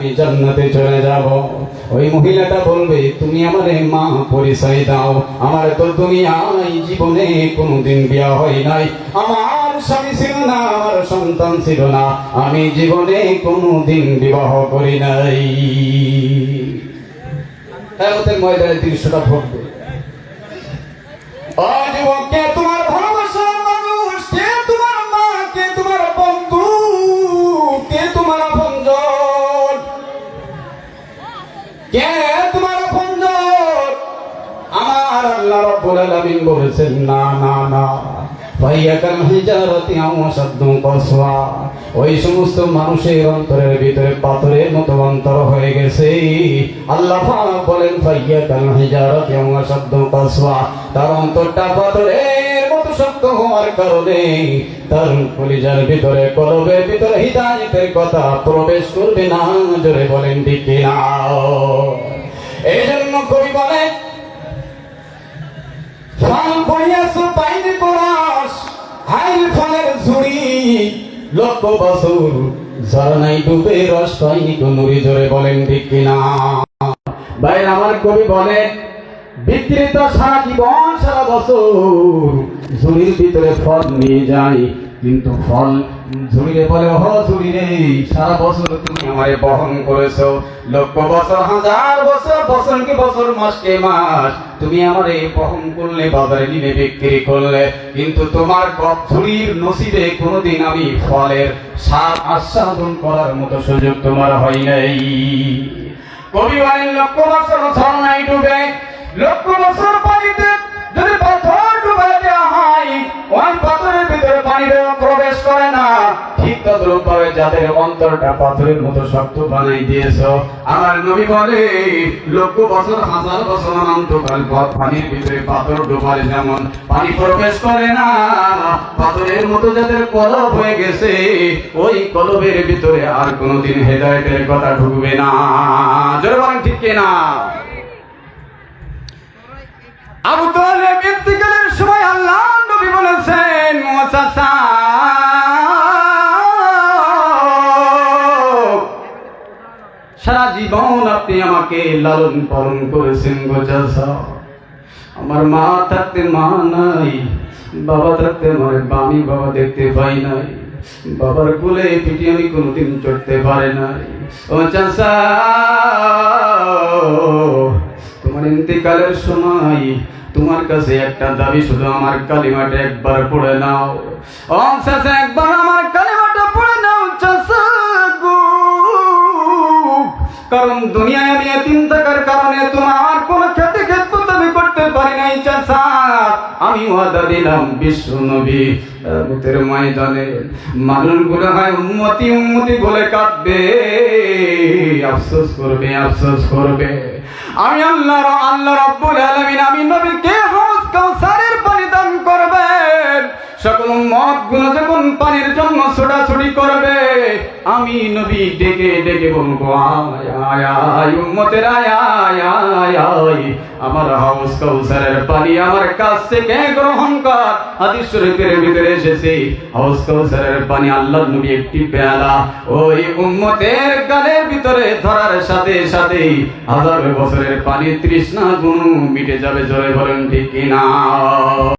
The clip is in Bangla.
আমি জান্নাতে চলে যাব। ওই মহিলাটা বলবে, তুমি আমারে মা পরিচয় দাও। আমার তো দুনিয়ায় জীবনে কোনোদিন বিয়া হয় নাই। আমার স্বামী ছিল না, আমার সন্তান ছিল না। আমি জীবনে কোনোদিন বিবাহ করি নাই। ময়দানে তিনশোটা ভোট দেবে রাব্বুল বলেছেন, না না না। ওই সমস্ত মানুষের অন্তরের ভিতরে পাথরের মতো অন্তর হয়ে গেছে। আল্লাহ বলেন তার অন্তরটা পাথরের মতো হওয়ার কারণে তার কলিজার ভিতরে ভিতরে কথা প্রবেশ করবে না। জোরে বলেন, ঠিক না এই জন্য কবি বলেন ঝরনাই ডুবে রস নুরি জোরে বলেন, ঠিক কিনা? ভাই আমার কবি বলে, বিকৃত সারা জীবন, সারা বছর ঝুড়ির ভিতরে ফল নিয়ে যাই। কিন্তু ফল ঝুড়িরে বলে হ ঝুড়ি রে সারা বছর তুমি আমারে বহন করেছ। লক্ষ বছর, হাজার বছর বছর কি বছর, মাস কে মাস? তুমি আমারে বহন করলে, বাজারে নিয়ে বিক্রি করলে। কিন্তু তোমার ঝুড়ির নসিবে কোনোদিন আমি ফলের স্বাদ আস্বাদন করার মতো সুযোগ তোমার হয় নাই। কবি বলেন, লক্ষ বছর ঝর্ণায় ডুবে। লক্ষ বছর প্রবেশ করে না। ঠিক ভাবে যাদের অন্তরটা পাথরের মতো শক্ত বানাই দিয়েছ। আমার নবী বলে লক্ষ বছর, হাজার বছর অনন্তকাল পানির ভিতরে পাথর যেমন পানি প্রবেশ করে না, পাথরের মতো যাদের কলব হয়ে গেছে, ওই কলবের ভিতরে আর কোনোদিন হেদায়েতের কথা ঢুকবে না। জোরে বলেন ঠিক না আবু তালেব সারা জীবন আপনি আমাকে লালন পালন করেছেন গোজাসা আমার মা থাকতে মা নাই, বাবা থাকতে আমার বামি বাবা দেখতে পাই নাই। বাবার কোলে পিটি আমি কোনোদিন চড়তে পারে নাই। ও চাষা ইন্তেকালের সময় তোমার কাছে একটা দাবি, শুধু আমার কালিমাটা একবার পড়ে নাও। অংশে একবার আমার কালিমাটা পড়ে নাও কারণ দুনিয়ায় আমি এতিম থাকার কারণে তোমার কোন ওয়াদা দিলাম বিশ্ব নবী। তাগুতের ময়দানে মানুষগুলো হয় উন্মতি উন্মতি বলে কাঁদবে। আফসোস করবে আফসোস করবে। আমি আল্লাহ আল্লাহ রব্বুল আলামিন, আমি নবীকে হজ কাউসার সকল মতগুলো যখন পানির জন্য ছোটাছুটি করবে, আমি নবী ডেকে ডেকে বলব আমার হাউস কাউসারের পানি আমার কাছ থেকে গ্রহণ কর। হাদিস ভিতরে এসেছে, হাউস কাউসারের পানি আল্লাহ নবী একটি পেয়ালা ওই উম্মতের গালের ভিতরে ধরার সাথে সাথে হাজার বছরের পানি তৃষ্ণা গুণ মিটে যাবে, জোরে বলেন ঠিক কিনা?